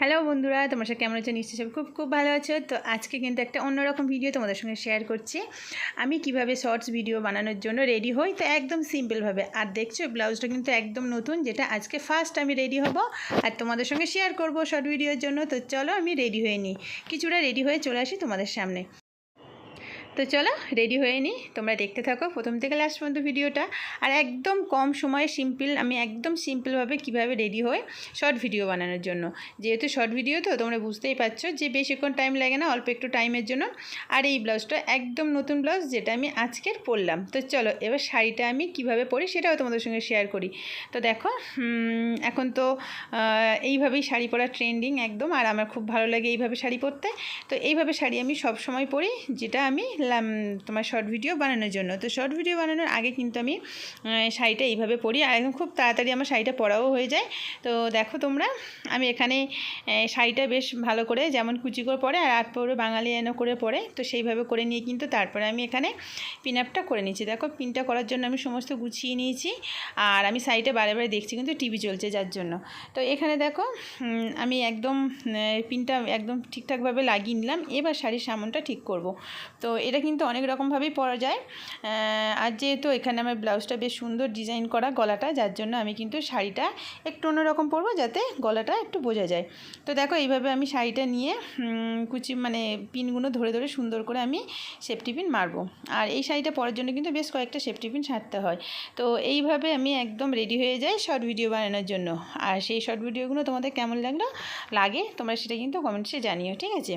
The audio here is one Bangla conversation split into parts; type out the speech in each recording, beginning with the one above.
হ্যালো বন্ধুরা, তোমার সাথে কেমন আছো? নিশ্চয়ই সব খুব খুব ভালো আছো। তো আজকে কিন্তু একটা অন্যরকম ভিডিও তোমাদের সঙ্গে শেয়ার করছি। আমি কীভাবে শর্টস ভিডিও বানানোর জন্য রেডি হই? তো একদম সিম্পলভাবে আর দেখছ, ব্লাউজটা কিন্তু একদম নতুন, যেটা আজকে ফার্স্ট আমি রেডি হব। আর তোমাদের সঙ্গে শেয়ার করব শর্ট ভিডিওর জন্য। তো চলো আমি রেডি হয়ে নিই। কিছুটা রেডি হয়ে চলে আসি তোমাদের সামনে। তো চলো রেডি হয়ে নিই তোমরা দেখতে থাকো প্রথম থেকে লাস্ট পর্যন্ত ভিডিওটা আর একদম কম সময়ে সিম্পল আমি একদম সিম্পলভাবে কীভাবে রেডি হয়ে শর্ট ভিডিও বানানোর জন্য। যেহেতু শর্ট ভিডিও তো, তোমরা বুঝতেই পারছ যে বেশিক্ষণ টাইম লাগে না, অল্প একটু টাইমের জন্য। আর এই ব্লাউজটা একদম নতুন ব্লাউজ যেটা আমি আজকের পরলাম। তো চলো, এবার শাড়িটা আমি কীভাবে পরি সেটাও তোমাদের সঙ্গে শেয়ার করি। তো দেখো এখন তো এইভাবেই শাড়ি পরা ট্রেন্ডিং একদম। আর আমার খুব ভালো লাগে এইভাবে শাড়ি পরতে। তো এইভাবে শাড়ি আমি সব সময় পরি, যেটা আমি তোমার শর্ট ভিডিও বানানোর জন্য। তো শর্ট ভিডিও বানানোর আগে কিন্তু আমি শাড়িটা এইভাবে পরি আর একদম খুব তাড়াতাড়ি আমার শাড়িটা পরাও হয়ে যায়। তো দেখো তোমরা, আমি এখানে শাড়িটা বেশ ভালো করে যেমন কুচি করে পরে আর আট পরে বাঙালি এনো করে পরে, তো সেইভাবে করে নিয়ে কিন্তু তারপরে আমি এখানে পিন আপটা করে নিয়েছি দেখো পিনটা করার জন্য আমি সমস্ত গুছিয়ে নিয়েছি আর আমি শাড়িটা বারে বারে দেখছি কিন্তু টিভি চলছে যার জন্য। তো এখানে দেখো আমি একদম পিনটা একদম ঠিকঠাকভাবে লাগিয়ে নিলাম। এবার শাড়ির সামনটা ঠিক করব। তো এটা এটা কিন্তু অনেক রকমভাবেই পরা যায়। আর যেহেতু এখানে আমার ব্লাউজটা বেশ সুন্দর ডিজাইন করা গলাটা, যার জন্য আমি কিন্তু শাড়িটা একটু অন্যরকম পরবো যাতে গলাটা একটু বোঝা যায়। তো দেখো, এইভাবে আমি শাড়িটা নিয়ে কুচি মানে পিনগুলো ধরে ধরে সুন্দর করে আমি সেফটি পিন মারবো। আর এই শাড়িটা পরার জন্য কিন্তু বেশ কয়েকটা সেফটি পিন সারতে হয়। তো এইভাবে আমি একদম রেডি হয়ে যাই শর্ট ভিডিও বানানোর জন্য। আর সেই শর্ট ভিডিওগুলো তোমাদের কেমন লাগল? লাগে, তোমরা সেটা কিন্তু কমেন্টসে জানিও, ঠিক আছে?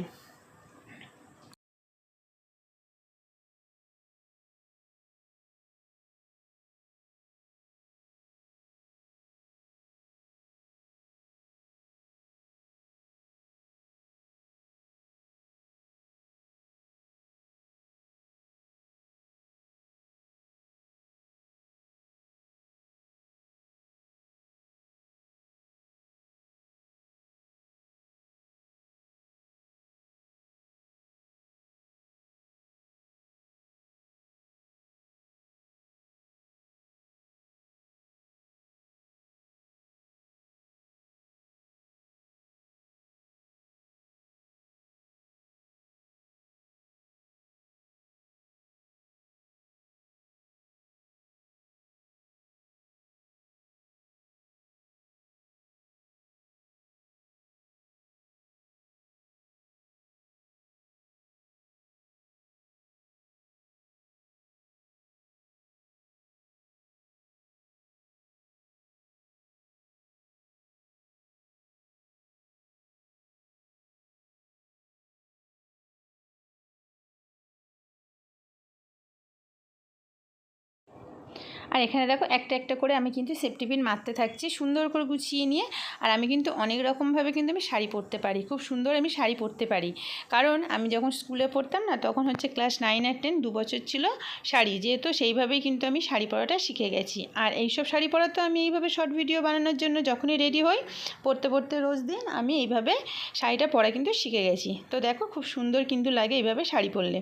আর এখানে দেখো একটা একটা করে আমি কিন্তু সেফটি পিন মারতে থাকছি, সুন্দর করে গুছিয়ে নিয়ে। আর আমি কিন্তু অনেক রকমভাবে কিন্তু আমি শাড়ি পরতে পারি, খুব সুন্দর আমি শাড়ি পরতে পারি। কারণ আমি যখন স্কুলে পড়তাম না, তখন হচ্ছে ক্লাস নাইন আর টেন দু বছর ছিল শাড়ি, যেহেতু সেইভাবেই কিন্তু আমি শাড়ি পরাটা শিখে গেছি। আর এইসব শাড়ি পরা তো আমি এইভাবে শর্ট ভিডিও বানানোর জন্য যখনই রেডি হই, পড়তে পড়তে রোজ দিন আমি এইভাবে শাড়িটা পরা কিন্তু শিখে গেছি। তো দেখো খুব সুন্দর কিন্তু লাগে এইভাবে শাড়ি পরলে।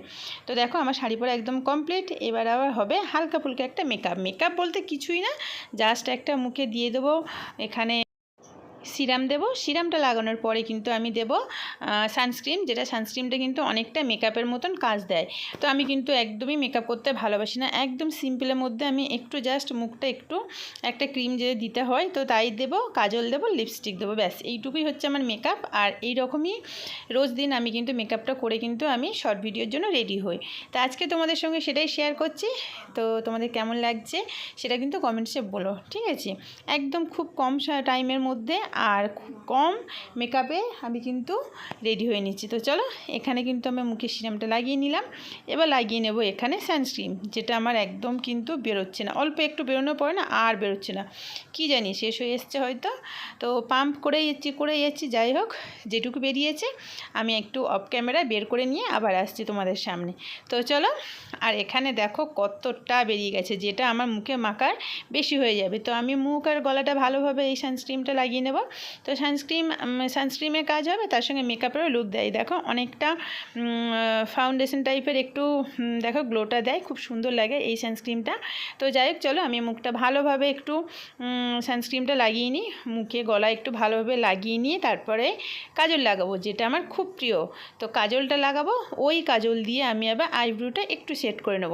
তো দেখো আমার শাড়ি পরা একদম কমপ্লিট এবার আবার হবে হালকা ফুলকা একটা মেকআপ মেকআপ বলতে কিছুই না জাস্ট একটা মুখে দিয়ে দেবো এখানে সিরাম দেব। সিরামটা লাগানোর পরে কিন্তু আমি দেব সানস্ক্রিন, যেটা সানস্ক্রিনটা কিন্তু অনেকটা মেকআপের মতন কাজ দেয়। তো আমি কিন্তু একদমই মেকআপ করতে ভালোবাসি না। একদম সিম্পলের মধ্যে আমি একটু জাস্ট মুখটা একটু একটা ক্রিম যে দিতে হয়, তো তাই দেব, কাজল দেব, লিপস্টিক দেবো, ব্যাস। এইটুকুই হচ্ছে আমার মেকআপ। আর এই রকমই রোজ দিন আমি কিন্তু মেকআপটা করে কিন্তু আমি শর্ট ভিডিওর জন্য রেডি হই। তো আজকে তোমাদের সঙ্গে সেটাই শেয়ার করছি। তো তোমাদের কেমন লাগছে সেটা কিন্তু কমেন্টসে বলো, ঠিক আছে? একদম খুব কম টাইমের মধ্যে আর খুব কম মেকআপে আমি কিন্তু রেডি হয়ে নিচ্ছি। তো চলো, এখানে কিন্তু আমি মুখে সিরামটা লাগিয়ে নিলাম। এবার লাগিয়ে নেব এখানে সানস্ক্রিন যেটা আমার একদম কিন্তু বেরোচ্ছে না। অল্প একটু বেরোনোর পরে না আর বেরোচ্ছে না। কি জানি, শেষ হয়ে এসছে হয়তো। তো পাম্প করে যাচ্ছি করে যাচ্ছি। যাই হোক, যেটুকু বেরিয়েছে, আমি একটু অফ ক্যামেরা বের করে নিয়ে আবার আসছি তোমাদের সামনে। তো চলো, আর এখানে দেখো কতটা বেরিয়ে গেছে, যেটা আমার মুখে মাখার বেশি হয়ে যাবে। তো আমি মুখ আর গলাটা ভালোভাবে এই সানস্ক্রিনটা লাগিয়ে নেব নেব। তো সানস্ক্রিম সানস্ক্রিমের কাজ হবে, তার সঙ্গে মেকআপেরও লুক দেয়। দেখো, অনেকটা ফাউন্ডেশন টাইপের একটু দেখো গ্লোটা দেয়, খুব সুন্দর লাগে এই সানস্ক্রিমটা তো যাই হোক, চলো, আমি মুখটা ভালোভাবে একটু সানস্ক্রিমটা লাগিয়ে নিই। মুখে গলা একটু ভালোভাবে লাগিয়ে নিয়ে তারপরে কাজল লাগাবো, যেটা আমার খুব প্রিয়। তো কাজলটা লাগাবো, ওই কাজল দিয়ে আমি আবার আইব্রোটা একটু সেট করে নেব।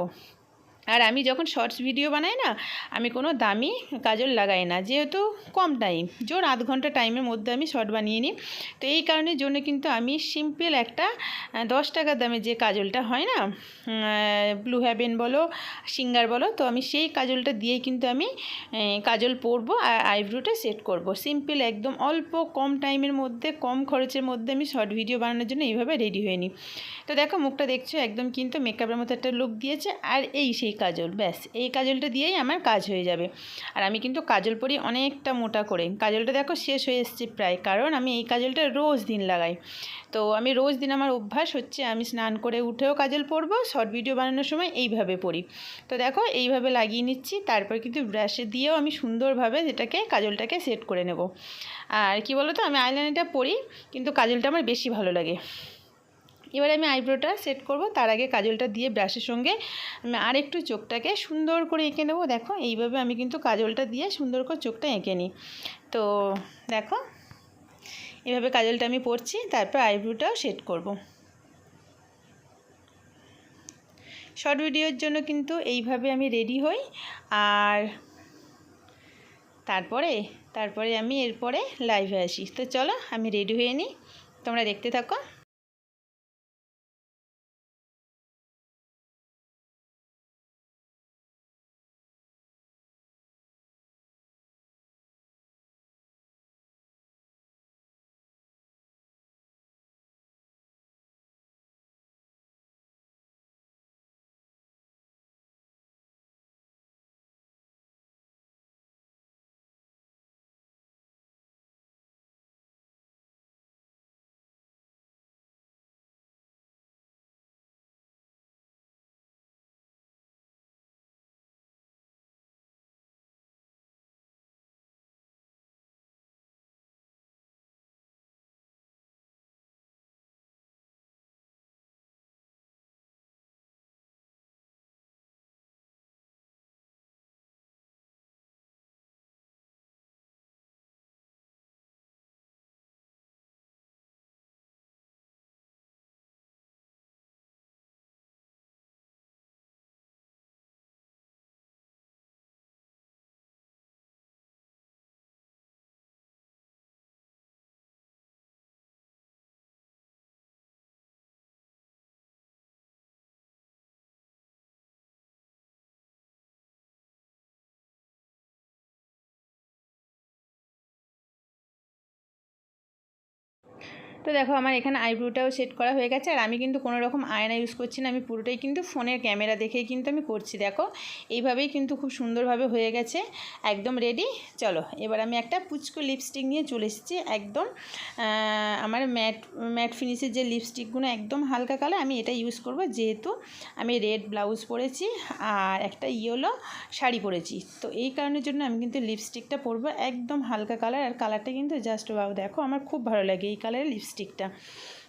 আর আমি যখন শর্টস ভিডিও বানাই না, আমি কোনো দামি কাজল লাগাই না, যেহেতু কম টাইম জোর আধ ঘণ্টা টাইমের মধ্যে আমি শর্ট বানিয়ে নিই। তো এই কারণের জন্য কিন্তু আমি সিম্পল একটা দশ টাকার দামে যে কাজলটা হয় না ব্লু হ্যাভেন বলো, সিঙ্গার বলো, তো আমি সেই কাজলটা দিয়েই কিন্তু আমি কাজল পরবো আর আইব্রোটা সেট করব। সিম্পল একদম অল্প কম টাইমের মধ্যে, কম খরচের মধ্যে আমি শর্ট ভিডিও বানানোর জন্য এইভাবে রেডি হয়ে নিই। তো দেখো, মুখটা দেখছ, একদম কিন্তু মেকআপের মতো একটা লুক দিয়েছে, আর এই সেই কাজল, ব্যাস। এই কাজলটা দিয়েই আমার কাজ হয়ে যাবে। আর আমি কিন্তু কাজল পরি অনেকটা মোটা করে। কাজলটা দেখো শেষ হয়ে এসছে প্রায়, কারণ আমি এই কাজলটা রোজ দিন লাগাই। তো আমি রোজ দিন আমার অভ্যাস হচ্ছে আমি স্নান করে উঠেও কাজল পরবো, শর্ট ভিডিও বানানোর সময় এইভাবে পরি। তো দেখো এইভাবে লাগিয়ে নিচ্ছি, তারপর কিন্তু ব্রাশে দিয়েও আমি সুন্দরভাবে যেটাকে কাজলটাকে সেট করে নেব। আর কি বলো তো আমি আইলাইনারটা পরি, কিন্তু কাজলটা আমার বেশি ভালো লাগে। এবার আমি আইব্রোটা সেট করব, তার আগে কাজলটা দিয়ে ব্রাশের সঙ্গে আমি আর একটু চোখটাকে সুন্দর করে এঁকে নেব। দেখো, এইভাবে আমি কিন্তু কাজলটা দিয়ে সুন্দর করে চোখটা এঁকে নিই। তো দেখো, এভাবে কাজলটা আমি পরছি, তারপর আইব্রোটাও সেট করব। শর্ট ভিডিওর জন্য কিন্তু এইভাবে আমি রেডি হই, আর তারপরে তারপরে আমি এরপরে লাইভে আসি। তো চলো, আমি রেডি হয়ে নিই, তোমরা দেখতে থাকো। তো দেখো আমার এখানে আইব্রোটাও সেট করা হয়ে গেছে আর আমি কিন্তু কোনো রকম আয়না ইউজ করছি না। আমি পুরোটাই কিন্তু ফোনের ক্যামেরা দেখেই কিন্তু আমি করছি, দেখো। এইভাবেই কিন্তু খুব সুন্দরভাবে হয়ে গেছে, একদম রেডি চলো, এবার আমি একটা পুচকো লিপস্টিক নিয়ে চলে এসেছি, একদম আমার ম্যাট ম্যাট ফিনিশের যে লিপস্টিকগুলো একদম হালকা কালার আমি এটা ইউজ করব যেহেতু আমি রেড ব্লাউজ পরেছি আর একটা ইয়েলো শাড়ি পরেছি। তো এই কারণের জন্য আমি কিন্তু লিপস্টিকটা পরবো একদম হালকা কালার আর কালারটা কিন্তু জাস্ট বাবু দেখো আমার খুব ভালো লাগে এই কালারের লিপস্টিক লিপস্টিকটা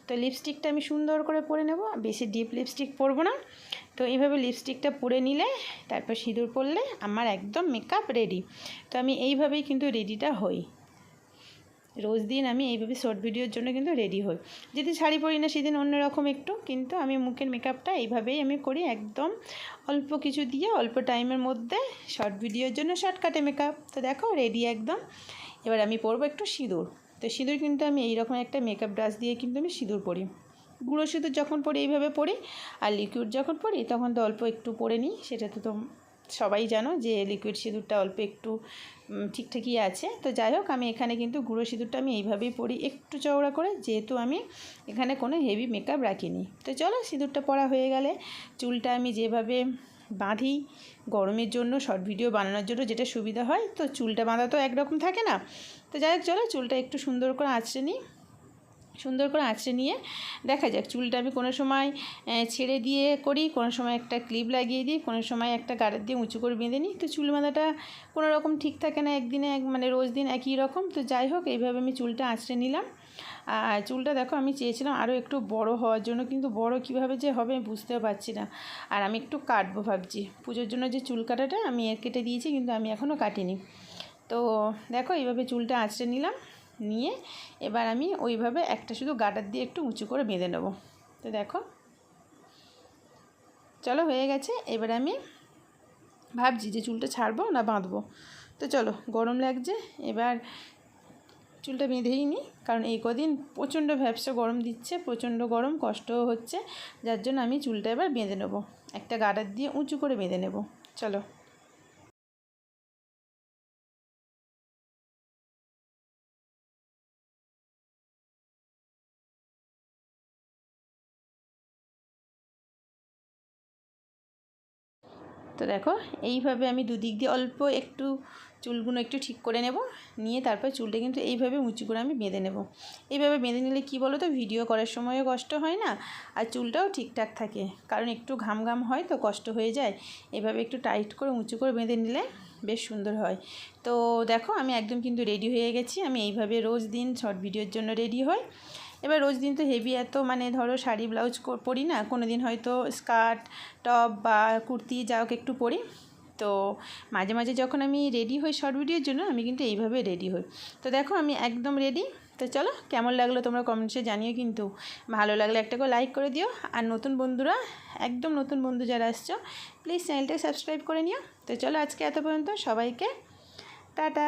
তো লিপস্টিকটা আমি সুন্দর করে পরে নেব, বেশি ডিপ লিপস্টিক পরবো না। তো এইভাবে লিপস্টিকটা পরে নিলে, তারপর সিঁদুর পরলে আমার একদম মেকআপ রেডি তো আমি এইভাবেই কিন্তু রেডিটা হই। রোজ দিন আমি এইভাবে শর্ট ভিডিওর জন্য কিন্তু রেডি হই। যদি শাড়ি পরি না, সেদিন অন্যরকম একটু, কিন্তু আমি মুখের মেকআপটা এইভাবেই আমি করি একদম অল্প কিছু দিয়ে, অল্প টাইমের মধ্যে শর্ট ভিডিওর জন্য শর্টকাটে মেকআপ তো দেখো রেডি একদম। এবার আমি পরবো একটু সিঁদুর। তো সিঁদুর কিন্তু আমি এইরকম একটা মেকআপ ব্রাশ দিয়ে কিন্তু আমি সিঁদুর পরি। গুঁড়ো সিঁদুর যখন পরি এইভাবে পরি, আর লিকুইড যখন পরি, তখন তো অল্প একটু পরে নিই। সেটা তো তো সবাই জানো যে লিকুইড সিঁদুরটা অল্প একটু ঠিকঠাকই আছে। তো যাই হোক, আমি এখানে কিন্তু গুঁড়ো সিঁদুরটা আমি এইভাবেই পরি একটু চওড়া করে, যেহেতু আমি এখানে কোনো হেভি মেকআপ রাখিনি। তো চলো, সিঁদুরটা পরা হয়ে গেলে, চুলটা আমি যেভাবে বাঁধি গরমের জন্য শর্ট ভিডিও বানানোর জন্য যেটা সুবিধা হয়, তো চুলটা বাঁধা তো একরকম থাকে না। তো যাই হোক, চলো চুলটা একটু সুন্দর করে আঁচড়ে নিই। সুন্দর করে আঁচড়ে নিয়ে দেখা যাক, চুলটা আমি কোনো সময় ছেড়ে দিয়ে করি, কোনো সময় একটা ক্লিপ লাগিয়ে দিই, কোনো সময় একটা গাড়ার দিয়ে উঁচু করে বেঁধে নিই। তো চুল বাঁধাটা কোনো রকম ঠিক থাকে না, একদিনে এক মানে রোজ দিন একই রকম। তো যাই হোক, এইভাবে আমি চুলটা আঁচড়ে নিলাম। আর চুলটা দেখো আমি চেয়েছিলাম আরও একটু বড় হওয়ার জন্য, কিন্তু বড় কীভাবে যে হবে বুঝতেও পারছি না। আর আমি একটু কাটবো ভাবছি। পুজোর জন্য যে চুল কাটাটা আমি এর কেটে দিয়েছি, কিন্তু আমি এখনও কাটিনি। তো দেখো এইভাবে চুলটা আঁচড়ে নিলাম, নিয়ে এবার আমি ওইভাবে একটা শুধু গাটার দিয়ে একটু উঁচু করে বেঁধে নেব। তো দেখো, চলো হয়ে গেছে। এবার আমি ভাবছি যে চুলটা ছাড়বো না বাঁধবো। তো চলো গরম লাগছে, এবার চুলটা বেঁধেই নিই কারণ এই কদিন প্রচণ্ড ভ্যাবসা গরম দিচ্ছে, প্রচণ্ড গরম, কষ্টও হচ্ছে, যার জন্য আমি চুলটা এবার বেঁধে নেব। একটা গাডার দিয়ে উঁচু করে বেঁধে নেব। চলো। তো দেখো, এইভাবে আমি দুদিক দিয়ে অল্প একটু চুলগুলো একটু ঠিক করে নেব। নিয়ে তারপর চুলটা কিন্তু এইভাবে উঁচু করে আমি বেঁধে নেব। এইভাবে বেঁধে নিলে কি বলো তো, ভিডিও করার সময়ও কষ্ট হয় না আর চুলটাও ঠিকঠাক থাকে। কারণ একটু ঘাম ঘাম হয় তো কষ্ট হয়ে যায়। এভাবে একটু টাইট করে উঁচু করে বেঁধে নিলে বেশ সুন্দর হয়। তো দেখো, আমি একদম কিন্তু রেডি হয়ে গেছি। আমি এইভাবে রোজ দিন শর্ট ভিডিওর জন্য রেডি হই। এবার রোজ দিন তো হেভি এত মানে ধরো শাড়ি, ব্লাউজ পরি না। কোনো দিন হয়তো স্কার্ট, টপ বা কুর্তি যা হোক একটু পরি। তো মাঝে মাঝে যখন আমি রেডি হই শর্ট ভিডিওর জন্য, আমি কিন্তু এইভাবে রেডি হই। তো দেখো, আমি একদম রেডি তো চলো, কেমন লাগল তোমরা কমেন্টসে জানিও কিন্তু। ভালো লাগলে একটা করে লাইক করে দিও। আর নতুন বন্ধুরা, একদম নতুন বন্ধু যারা আসছো প্লিজ চ্যানেলটা সাবস্ক্রাইব করে নিও। তো চলো, আজকে এত পর্যন্ত সবাইকে টাটা।